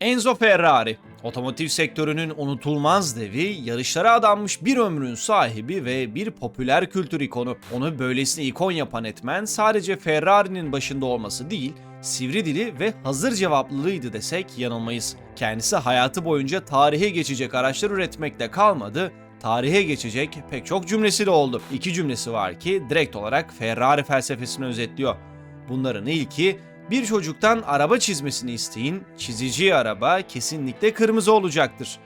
Enzo Ferrari, otomotiv sektörünün unutulmaz devi, yarışlara adanmış bir ömrün sahibi ve bir popüler kültür ikonu. Onu böylesine ikon yapan etmen sadece Ferrari'nin başında olması değil, sivri dili ve hazır cevaplılığıydı desek yanılmayız. Kendisi hayatı boyunca tarihe geçecek araçlar üretmekle kalmadı, tarihe geçecek pek çok cümlesi de oldu. İki cümlesi var ki direkt olarak Ferrari felsefesini özetliyor. Bunların ilki bir çocuktan araba çizmesini isteyin, çizeceği araba kesinlikle kırmızı olacaktır.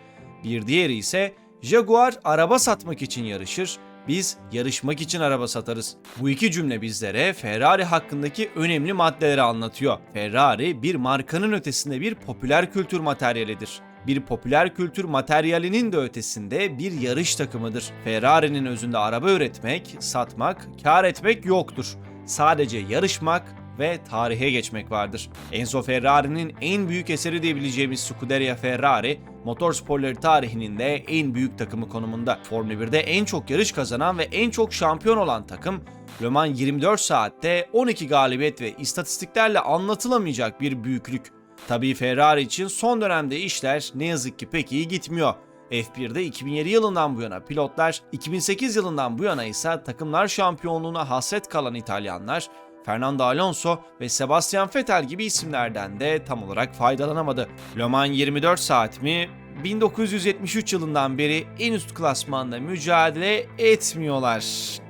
Bir diğeri ise Jaguar araba satmak için yarışır, biz yarışmak için araba satarız. Bu iki cümle bizlere Ferrari hakkındaki önemli maddeleri anlatıyor. Ferrari bir markanın ötesinde bir popüler kültür materyalidir. Bir popüler kültür materyalinin de ötesinde bir yarış takımıdır. Ferrari'nin özünde araba üretmek, satmak, kar etmek yoktur. Sadece yarışmak, ve tarihe geçmek vardır. Enzo Ferrari'nin en büyük eseri diyebileceğimiz Scuderia Ferrari, motorsporları tarihinin de en büyük takımı konumunda. Formula 1'de en çok yarış kazanan ve en çok şampiyon olan takım, Le Mans 24 saatte 12 galibiyet ve istatistiklerle anlatılamayacak bir büyüklük. Tabii Ferrari için son dönemde işler ne yazık ki pek iyi gitmiyor. F1'de 2007 yılından bu yana pilotlar, 2008 yılından bu yana ise takımlar şampiyonluğuna hasret kalan İtalyanlar Fernando Alonso ve Sebastian Vettel gibi isimlerden de tam olarak faydalanamadı. Le Mans 24 saat mi 1973 yılından beri en üst klasmanda mücadele etmiyorlar.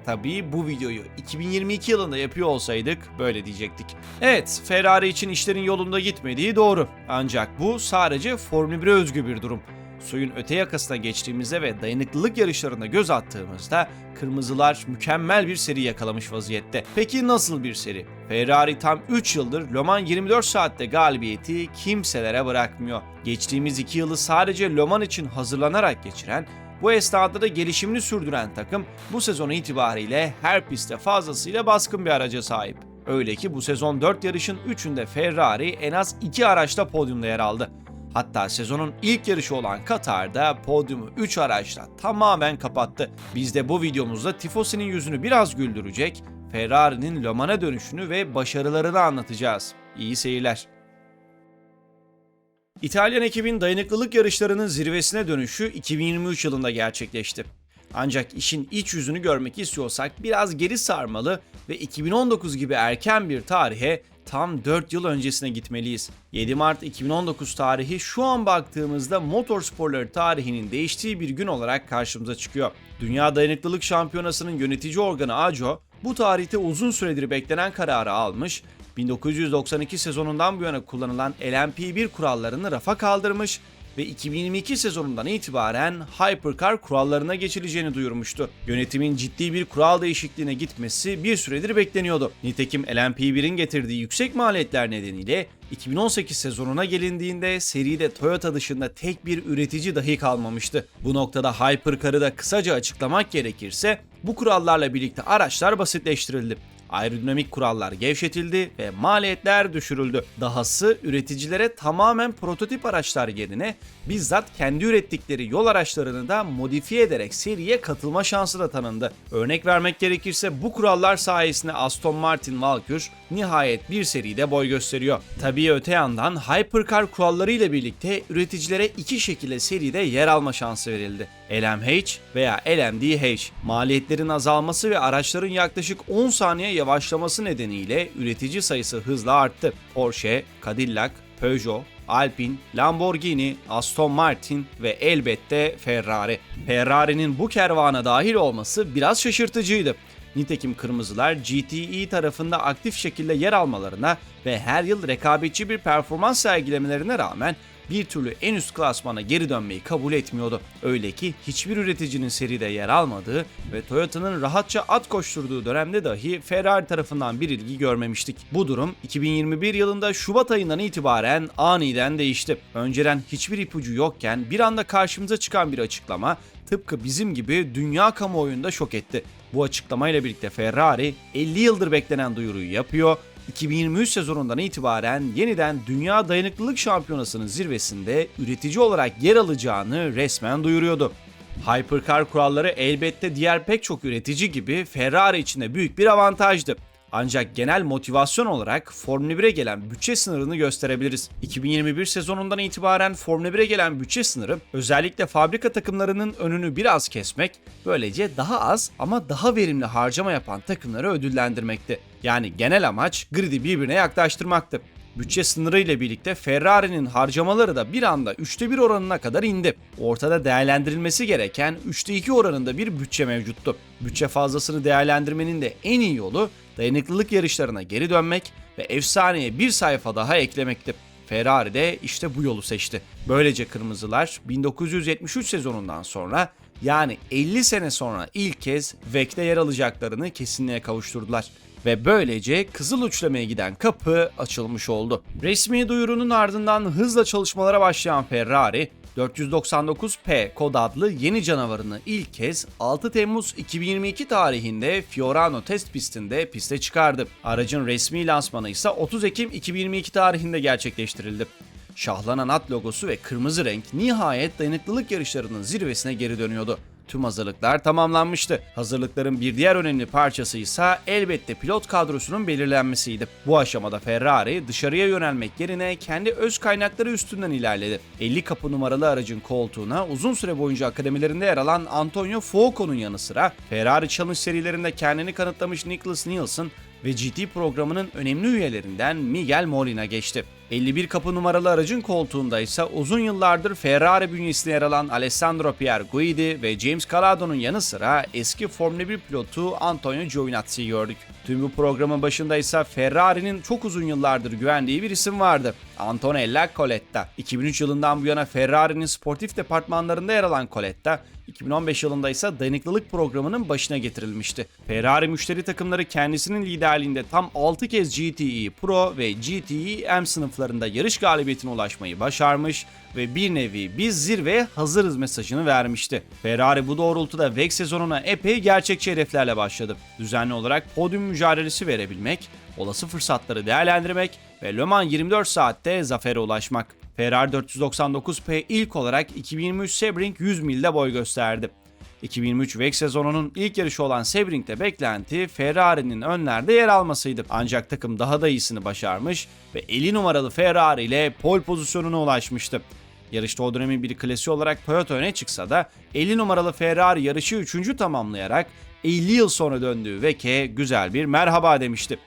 Tabii bu videoyu 2022 yılında yapıyor olsaydık böyle diyecektik. Evet, Ferrari için işlerin yolunda gitmediği doğru. Ancak bu sadece Formula 1'e özgü bir durum. Suyun öte yakasına geçtiğimizde ve dayanıklılık yarışlarına göz attığımızda kırmızılar mükemmel bir seri yakalamış vaziyette. Peki nasıl bir seri? Ferrari tam 3 yıldır Le Mans 24 saatte galibiyeti kimselere bırakmıyor. Geçtiğimiz 2 yılı sadece Le Mans için hazırlanarak geçiren bu esnada da gelişimini sürdüren takım bu sezon itibariyle her pistte fazlasıyla baskın bir araca sahip. Öyle ki bu sezon 4 yarışın 3'ünde Ferrari en az 2 araçta podyumda yer aldı. Hatta sezonun ilk yarışı olan Katar'da podyumu 3 araçla tamamen kapattı. Biz de bu videomuzda Tifosi'nin yüzünü biraz güldürecek, Ferrari'nin Le Mans'a dönüşünü ve başarılarını anlatacağız. İyi seyirler. İtalyan ekibin dayanıklılık yarışlarının zirvesine dönüşü 2023 yılında gerçekleşti. Ancak işin iç yüzünü görmek istiyorsak biraz geri sarmalı ve 2019 gibi erken bir tarihe tam 4 yıl öncesine gitmeliyiz. 7 Mart 2019 tarihi şu an baktığımızda motorsporları tarihinin değiştiği bir gün olarak karşımıza çıkıyor. Dünya Dayanıklılık Şampiyonası'nın yönetici organı ACO bu tarihte uzun süredir beklenen kararı almış 1992 sezonundan bu yana kullanılan LMP1 kurallarını rafa kaldırmış ve 2022 sezonundan itibaren Hypercar kurallarına geçileceğini duyurmuştu. Yönetimin ciddi bir kural değişikliğine gitmesi bir süredir bekleniyordu. Nitekim LMP1'in getirdiği yüksek maliyetler nedeniyle 2018 sezonuna gelindiğinde seride Toyota dışında tek bir üretici dahi kalmamıştı. Bu noktada Hypercar'ı da kısaca açıklamak gerekirse bu kurallarla birlikte araçlar basitleştirildi aerodinamik kurallar gevşetildi ve maliyetler düşürüldü. Dahası üreticilere tamamen prototip araçlar yerine bizzat kendi ürettikleri yol araçlarını da modifiye ederek seriye katılma şansı da tanındı. Örnek vermek gerekirse bu kurallar sayesinde Aston Martin Valkyrie nihayet bir seride boy gösteriyor. Tabii öte yandan Hypercar kuralları ile birlikte üreticilere iki şekilde seride yer alma şansı verildi. LMH veya LMDH. Maliyetlerin azalması ve araçların yaklaşık 10 saniye yavaşlaması nedeniyle üretici sayısı hızla arttı. Porsche, Cadillac, Peugeot, Alpine, Lamborghini, Aston Martin ve elbette Ferrari. Ferrari'nin bu kervana dahil olması biraz şaşırtıcıydı. Nitekim kırmızılar GTE tarafında aktif şekilde yer almalarına ve her yıl rekabetçi bir performans sergilemelerine rağmen bir türlü en üst klasmana geri dönmeyi kabul etmiyordu. Öyle ki hiçbir üreticinin seride yer almadığı ve Toyota'nın rahatça at koşturduğu dönemde dahi Ferrari tarafından bir ilgi görmemiştik. Bu durum 2021 yılında Şubat ayından itibaren aniden değişti. Önceden hiçbir ipucu yokken bir anda karşımıza çıkan bir açıklama tıpkı bizim gibi dünya kamuoyunda şok etti. Bu açıklamayla birlikte Ferrari 50 yıldır beklenen duyuruyu yapıyor 2023 sezonundan itibaren yeniden Dünya Dayanıklılık Şampiyonası'nın zirvesinde üretici olarak yer alacağını resmen duyuruyordu. Hypercar kuralları elbette diğer pek çok üretici gibi Ferrari için de büyük bir avantajdı. Ancak genel motivasyon olarak Formula 1'e gelen bütçe sınırını gösterebiliriz. 2021 sezonundan itibaren Formula 1'e gelen bütçe sınırı özellikle fabrika takımlarının önünü biraz kesmek, böylece daha az ama daha verimli harcama yapan takımları ödüllendirmekti. Yani genel amaç grid'i birbirine yaklaştırmaktı. Bütçe sınırı ile birlikte Ferrari'nin harcamaları da bir anda 3'te 1 oranına kadar indi. Ortada değerlendirilmesi gereken 3'te 2 oranında bir bütçe mevcuttu. Bütçe fazlasını değerlendirmenin de en iyi yolu dayanıklılık yarışlarına geri dönmek ve efsaneye bir sayfa daha eklemekti. Ferrari de işte bu yolu seçti. Böylece kırmızılar 1973 sezonundan sonra yani 50 sene sonra ilk kez VEC'te yer alacaklarını kesinliğe kavuşturdular ve böylece kızıl uçlamaya giden kapı açılmış oldu. Resmi duyurunun ardından hızla çalışmalara başlayan Ferrari 499P kod adlı yeni canavarını ilk kez 6 Temmuz 2022 tarihinde Fiorano test pistinde piste çıkardı. Aracın resmi lansmanı ise 30 Ekim 2022 tarihinde gerçekleştirildi. Şahlanan at logosu ve kırmızı renk nihayet dayanıklılık yarışlarının zirvesine geri dönüyordu. Tüm hazırlıklar tamamlanmıştı. Hazırlıkların bir diğer önemli parçası ise elbette pilot kadrosunun belirlenmesiydi. Bu aşamada Ferrari dışarıya yönelmek yerine kendi öz kaynakları üstünden ilerledi. 50 kapı numaralı aracın koltuğuna uzun süre boyunca akademilerinde yer alan Antonio Fuoco'nun yanı sıra Ferrari Challenge serilerinde kendini kanıtlamış Nicholas Nielsen ve GT programının önemli üyelerinden Miguel Molina geçti. 51 kapı numaralı aracın koltuğunda ise uzun yıllardır Ferrari bünyesinde yer alan Alessandro Pierguidi ve James Calado'nun yanı sıra eski Formula 1 pilotu Antonio Giovinazzi'yi gördük. Tüm bu programın başında ise Ferrari'nin çok uzun yıllardır güvendiği bir isim vardı. Antonella Coletta. 2003 yılından bu yana Ferrari'nin sportif departmanlarında yer alan Coletta, 2015 yılında ise dayanıklılık programının başına getirilmişti. Ferrari müşteri takımları kendisinin liderliğinde tam 6 kez GTE Pro ve GTE M sınıflarında yarış galibiyetine ulaşmayı başarmış ve bir nevi biz zirveye hazırız mesajını vermişti. Ferrari bu doğrultuda VEC sezonuna epey gerçekçi hedeflerle başladı. Düzenli olarak podyum mücadelesi verebilmek, olası fırsatları değerlendirmek ve Le Mans 24 saatte zafere ulaşmak. Ferrari 499P ilk olarak 2023 Sebring 100 milde boy gösterdi. 2023 VEC sezonunun ilk yarışı olan Sebring'de beklenti Ferrari'nin önlerde yer almasıydı. Ancak takım daha da iyisini başarmış ve 50 numaralı Ferrari ile pole pozisyonuna ulaşmıştı. Yarışta o dönemin bir klasi olarak Toyota öne çıksa da 50 numaralı Ferrari yarışı 3. tamamlayarak 50 yıl sonra döndüğü Vec'e güzel bir merhaba demişti.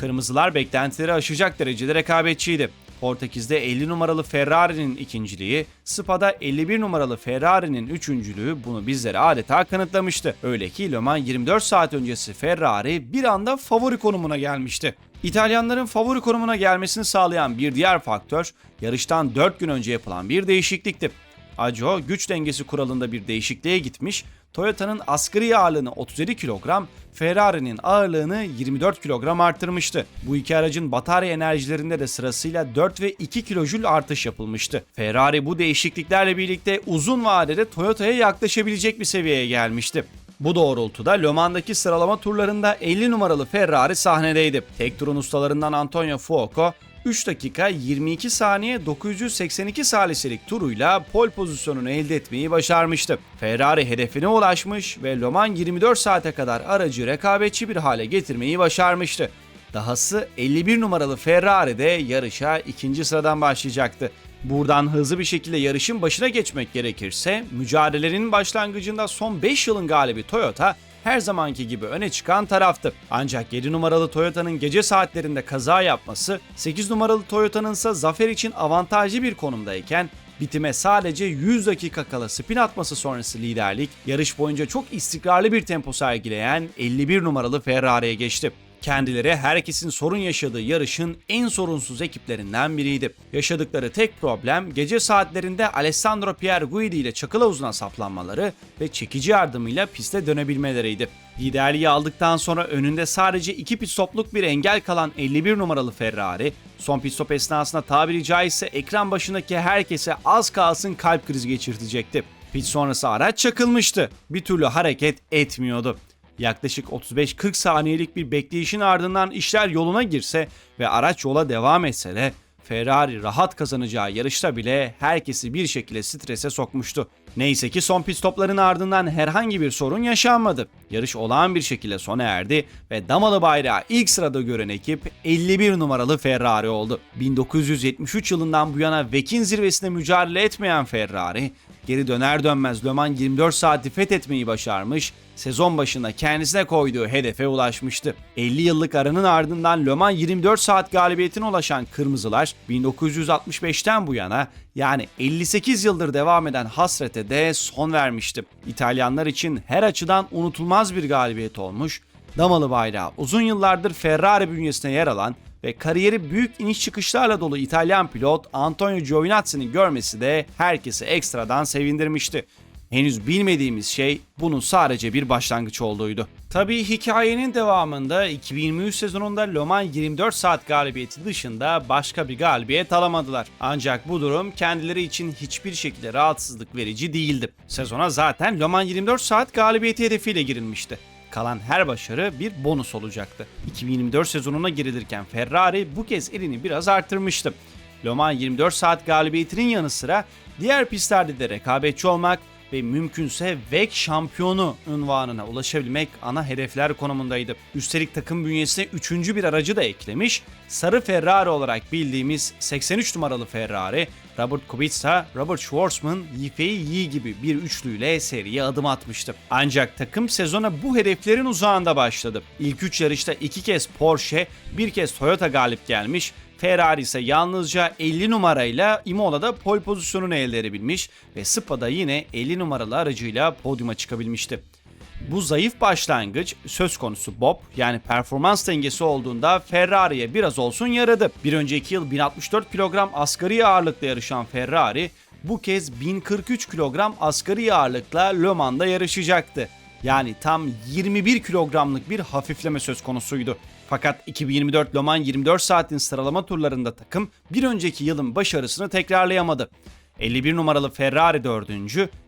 Kırmızılar beklentileri aşacak derecede rekabetçiydi. Portekiz'de 50 numaralı Ferrari'nin ikinciliği, Spa'da 51 numaralı Ferrari'nin üçüncülüğü bunu bizlere adeta kanıtlamıştı. Öyle ki Le Mans 24 saat öncesi Ferrari bir anda favori konumuna gelmişti. İtalyanların favori konumuna gelmesini sağlayan bir diğer faktör, yarıştan 4 gün önce yapılan bir değişiklikti. Aco güç dengesi kuralında bir değişikliğe gitmiş, Toyota'nın asgari ağırlığını 37 kilogram, Ferrari'nin ağırlığını 24 kilogram arttırmıştı. Bu iki aracın batarya enerjilerinde de sırasıyla 4 ve 2 kilojül artış yapılmıştı. Ferrari bu değişikliklerle birlikte uzun vadede Toyota'ya yaklaşabilecek bir seviyeye gelmişti. Bu doğrultuda Le Mans'daki sıralama turlarında 50 numaralı Ferrari sahnedeydi. Tek turun ustalarından Antonio Fuoco 3 dakika 22 saniye 982 saliselik turuyla pol pozisyonunu elde etmeyi başarmıştı. Ferrari hedefine ulaşmış ve Le Mans 24 saate kadar aracı rekabetçi bir hale getirmeyi başarmıştı. Dahası 51 numaralı Ferrari de yarışa ikinci sıradan başlayacaktı. Buradan hızlı bir şekilde yarışın başına geçmek gerekirse mücadelenin başlangıcında son 5 yılın galibi Toyota her zamanki gibi öne çıkan taraftı. Ancak 7 numaralı Toyota'nın gece saatlerinde kaza yapması, 8 numaralı Toyota'nın ise zafer için avantajlı bir konumdayken bitime sadece 100 dakika kala spin atması sonrası liderlik, yarış boyunca çok istikrarlı bir tempo sergileyen 51 numaralı Ferrari'ye geçti. Kendileri herkesin sorun yaşadığı yarışın en sorunsuz ekiplerinden biriydi. Yaşadıkları tek problem gece saatlerinde Alessandro Pierguidi ile çakıl havuzuna saplanmaları ve çekici yardımıyla piste dönebilmeleriydi. Liderliği aldıktan sonra önünde sadece iki pit stopluk bir engel kalan 51 numaralı Ferrari, son pit stop esnasında tabiri caizse ekran başındaki herkese az kalsın kalp krizi geçirtecekti. Pit sonrası araç çakılmıştı. Bir türlü hareket etmiyordu. Yaklaşık 35-40 saniyelik bir bekleyişin ardından işler yoluna girse ve araç yola devam etse de Ferrari rahat kazanacağı yarışta bile herkesi bir şekilde strese sokmuştu. Neyse ki son pit stopların ardından herhangi bir sorun yaşanmadı. Yarış olağan bir şekilde sona erdi ve damalı bayrağı ilk sırada gören ekip 51 numaralı Ferrari oldu. 1973 yılından bu yana Vek'in zirvesinde mücadele etmeyen Ferrari, geri döner dönmez Le Mans 24 saati fethetmeyi başarmış, sezon başında kendisine koyduğu hedefe ulaşmıştı. 50 yıllık aranın ardından Le Mans 24 saat galibiyetine ulaşan Kırmızılar 1965'ten bu yana yani 58 yıldır devam eden hasrete de son vermişti. İtalyanlar için her açıdan unutulmaz bir galibiyet olmuş, damalı bayrağı uzun yıllardır Ferrari bünyesine yer alan ve kariyeri büyük iniş çıkışlarla dolu İtalyan pilot Antonio Giovinazzi'nin görmesi de herkesi ekstradan sevindirmişti. Henüz bilmediğimiz şey bunun sadece bir başlangıç olduğuydu. Tabii hikayenin devamında 2023 sezonunda Le Mans 24 saat galibiyeti dışında başka bir galibiyet alamadılar. Ancak bu durum kendileri için hiçbir şekilde rahatsızlık verici değildi. Sezona zaten Le Mans 24 saat galibiyeti hedefiyle girilmişti kalan her başarı bir bonus olacaktı. 2024 sezonuna girilirken Ferrari bu kez elini biraz arttırmıştı. Le Mans 24 saat galibiyetinin yanı sıra diğer pistlerde de rekabetçi olmak ve mümkünse WEC şampiyonu unvanına ulaşabilmek ana hedefler konumundaydı. Üstelik takım bünyesine üçüncü bir aracı da eklemiş, sarı Ferrari olarak bildiğimiz 83 numaralı Ferrari, Robert Kubica, Robert Schwarzman, Yifei Yi gibi bir üçlüyle seriye adım atmıştı. Ancak takım sezona bu hedeflerin uzağında başladı. İlk üç yarışta iki kez Porsche, bir kez Toyota galip gelmiş, Ferrari ise yalnızca 50 numarayla Imola'da pole pozisyonunu elde edebilmiş ve Spa'da yine 50 numaralı aracıyla podyuma çıkabilmişti. Bu zayıf başlangıç söz konusu Bob yani performans dengesi olduğunda Ferrari'ye biraz olsun yaradı. Bir önceki yıl 1064 kilogram asgari ağırlıkla yarışan Ferrari bu kez 1043 kilogram asgari ağırlıkla Le Mans'da yarışacaktı. Yani tam 21 kilogramlık bir hafifleme söz konusuydu. Fakat 2024 Le Mans 24 saatin sıralama turlarında takım bir önceki yılın başarısını tekrarlayamadı. 51 numaralı Ferrari 4.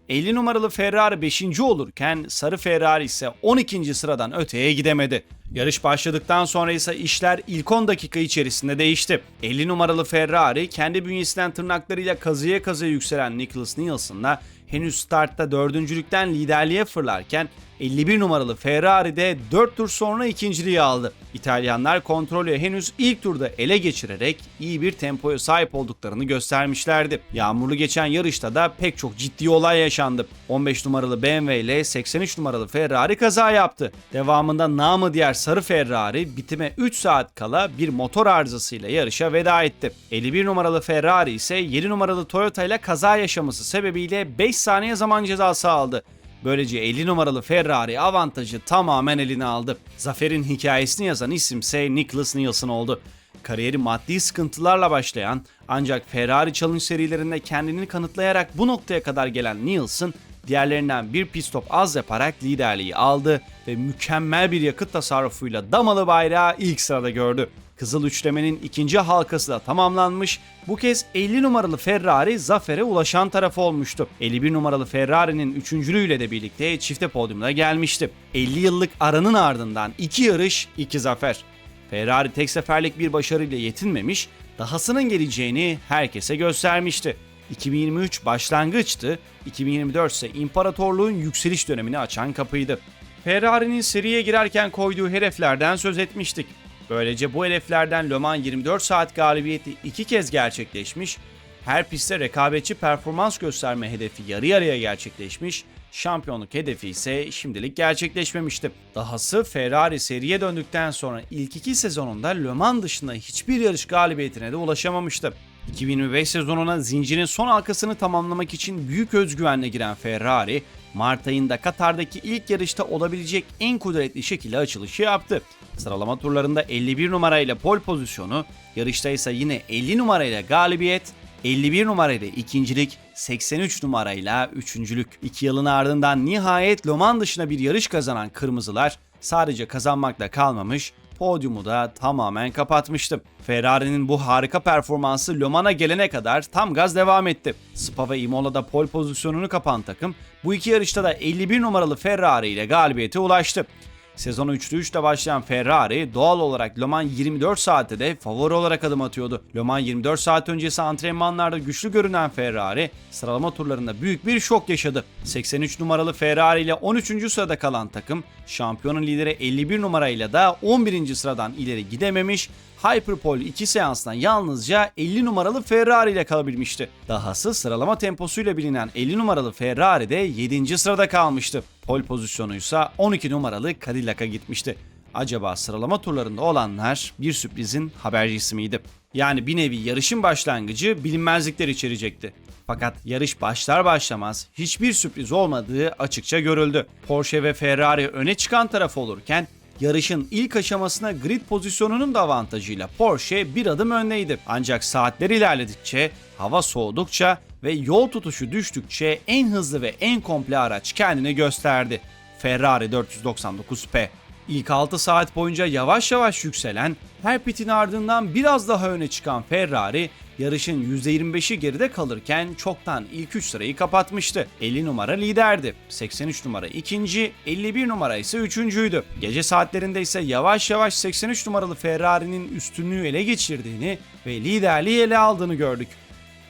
50 numaralı Ferrari 5. olurken sarı Ferrari ise 12. sıradan öteye gidemedi. Yarış başladıktan sonra ise işler ilk 10 dakika içerisinde değişti. 50 numaralı Ferrari kendi bünyesinden tırnaklarıyla kazıya kazıya yükselen Nicholas Nielsen'la henüz startta dördüncülükten liderliğe fırlarken 51 numaralı Ferrari de 4 tur sonra ikinciliği aldı. İtalyanlar kontrolü henüz ilk turda ele geçirerek iyi bir tempoya sahip olduklarını göstermişlerdi. Yağmurlu geçen yarışta da pek çok ciddi olay yaşandı. 15 numaralı BMW ile 83 numaralı Ferrari kaza yaptı. Devamında namı diğer sarı Ferrari bitime 3 saat kala bir motor arızasıyla yarışa veda etti. 51 numaralı Ferrari ise 7 numaralı Toyota ile kaza yaşaması sebebiyle 5 saniye zaman cezası aldı. Böylece 50 numaralı Ferrari avantajı tamamen eline aldı. Zafer'in hikayesini yazan isimse Nicholas Nielsen oldu. Kariyeri maddi sıkıntılarla başlayan ancak Ferrari Challenge serilerinde kendini kanıtlayarak bu noktaya kadar gelen Nielsen diğerlerinden bir pit stop az yaparak liderliği aldı ve mükemmel bir yakıt tasarrufuyla damalı bayrağı ilk sırada gördü. Kızıl üçlemenin ikinci halkası da tamamlanmış. Bu kez 50 numaralı Ferrari zafere ulaşan tarafı olmuştu. 51 numaralı Ferrari'nin üçüncülüğüyle de birlikte çifte podyumda gelmişti. 50 yıllık aranın ardından iki yarış, iki zafer. Ferrari tek seferlik bir başarıyla yetinmemiş, dahasının geleceğini herkese göstermişti. 2023 başlangıçtı, 2024 ise imparatorluğun yükseliş dönemini açan kapıydı. Ferrari'nin seriye girerken koyduğu hedeflerden söz etmiştik. Böylece bu hedeflerden Le Mans 24 saat galibiyeti iki kez gerçekleşmiş, her pistte rekabetçi performans gösterme hedefi yarı yarıya gerçekleşmiş, şampiyonluk hedefi ise şimdilik gerçekleşmemişti. Dahası Ferrari seriye döndükten sonra ilk iki sezonunda Le Mans dışında hiçbir yarış galibiyetine de ulaşamamıştı. 2025 sezonuna zincirin son halkasını tamamlamak için büyük özgüvenle giren Ferrari, Mart ayında Katar'daki ilk yarışta olabilecek en kudretli şekilde açılışı yaptı. Sıralama turlarında 51 numarayla pol pozisyonu, yarışta ise yine 50 numarayla galibiyet, 51 numarayla ikincilik, 83 numarayla üçüncülük. İki yılın ardından nihayet Le Mans dışına bir yarış kazanan Kırmızılar sadece kazanmakla kalmamış, podyumu da tamamen kapatmıştı. Ferrari'nin bu harika performansı Le Mans'a gelene kadar tam gaz devam etti. Spa ve Imola'da pol pozisyonunu kapan takım bu iki yarışta da 51 numaralı Ferrari ile galibiyete ulaştı. Sezonu 3'lü 3'te başlayan Ferrari doğal olarak Le Mans 24 saatte de favori olarak adım atıyordu. Le Mans 24 saat öncesi antrenmanlarda güçlü görünen Ferrari sıralama turlarında büyük bir şok yaşadı. 83 numaralı Ferrari ile 13. sırada kalan takım şampiyonun lideri 51 numarayla da 11. sıradan ileri gidememiş Hyperpole 2 seanstan yalnızca 50 numaralı Ferrari ile kalabilmişti. Dahası sıralama temposuyla bilinen 50 numaralı Ferrari de 7. sırada kalmıştı. Pole pozisyonuysa 12 numaralı Cadillac'a gitmişti. Acaba sıralama turlarında olanlar bir sürprizin habercisi miydi? Yani bir nevi yarışın başlangıcı bilinmezlikler içerecekti. Fakat yarış başlar başlamaz hiçbir sürpriz olmadığı açıkça görüldü. Porsche ve Ferrari öne çıkan taraf olurken yarışın ilk aşamasına grid pozisyonunun da avantajıyla Porsche bir adım öndeydi. Ancak saatler ilerledikçe, hava soğudukça ve yol tutuşu düştükçe en hızlı ve en komple araç kendini gösterdi. Ferrari 499P. İlk 6 saat boyunca yavaş yavaş yükselen, her pitin ardından biraz daha öne çıkan Ferrari, yarışın %25'i geride kalırken çoktan ilk 3 sırayı kapatmıştı. 50 numara liderdi. 83 numara ikinci, 51 numara ise üçüncüydü. Gece saatlerinde ise yavaş yavaş 83 numaralı Ferrari'nin üstünlüğü ele geçirdiğini ve liderliği ele aldığını gördük.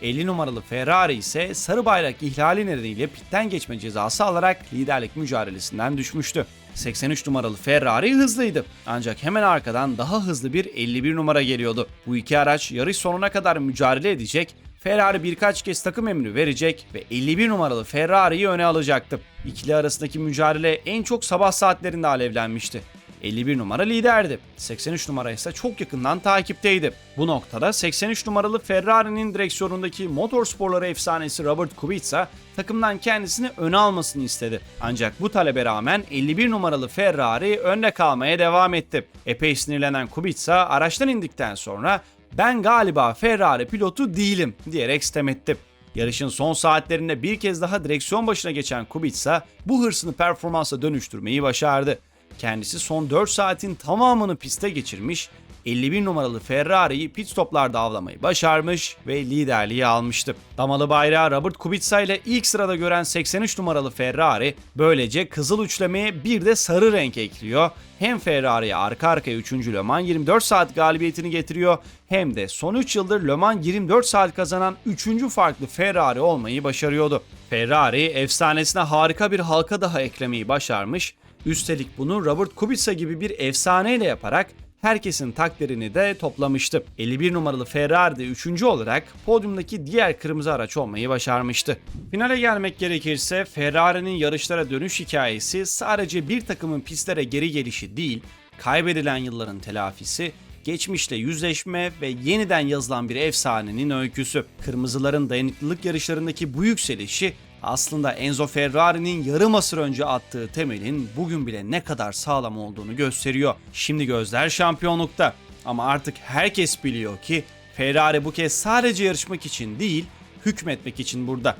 50 numaralı Ferrari ise sarı bayrak ihlali nedeniyle pitten geçme cezası alarak liderlik mücadelesinden düşmüştü. 83 numaralı Ferrari hızlıydı. Ancak hemen arkadan daha hızlı bir 51 numara geliyordu. Bu iki araç yarış sonuna kadar mücadele edecek, Ferrari birkaç kez takım emri verecek ve 51 numaralı Ferrari'yi öne alacaktı. İkili arasındaki mücadele en çok sabah saatlerinde alevlenmişti. 51 numara liderdi. 83 numara ise çok yakından takipteydi. Bu noktada 83 numaralı Ferrari'nin direksiyonundaki motorsporları efsanesi Robert Kubica takımdan kendisini öne almasını istedi. Ancak bu talebe rağmen 51 numaralı Ferrari önde kalmaya devam etti. Epey sinirlenen Kubica araçtan indikten sonra ben galiba Ferrari pilotu değilim diyerek sitem etti. Yarışın son saatlerinde bir kez daha direksiyon başına geçen Kubica bu hırsını performansa dönüştürmeyi başardı. Kendisi son 4 saatin tamamını piste geçirmiş, 51 numaralı Ferrari'yi pit stoplarda avlamayı başarmış ve liderliği almıştı. Damalı bayrağı Robert Kubica ile ilk sırada gören 83 numaralı Ferrari böylece kızıl üçlemeye bir de sarı renk ekliyor. Hem Ferrari'ye arka arkaya 3. Le Mans 24 saat galibiyetini getiriyor hem de son 3 yıldır Le Mans 24 saat kazanan 3. farklı Ferrari olmayı başarıyordu. Ferrari efsanesine harika bir halka daha eklemeyi başarmış Üstelik bunu Robert Kubica gibi bir efsaneyle yaparak herkesin takdirini de toplamıştı. 51 numaralı Ferrari de 3. olarak podyumdaki diğer kırmızı araç olmayı başarmıştı. Finale gelmek gerekirse Ferrari'nin yarışlara dönüş hikayesi sadece bir takımın pistlere geri gelişi değil, kaybedilen yılların telafisi, geçmişle yüzleşme ve yeniden yazılan bir efsanenin öyküsü. Kırmızıların dayanıklılık yarışlarındaki bu yükselişi aslında Enzo Ferrari'nin yarım asır önce attığı temelin bugün bile ne kadar sağlam olduğunu gösteriyor. Şimdi gözler şampiyonlukta ama artık herkes biliyor ki Ferrari bu kez sadece yarışmak için değil, hükmetmek için burada.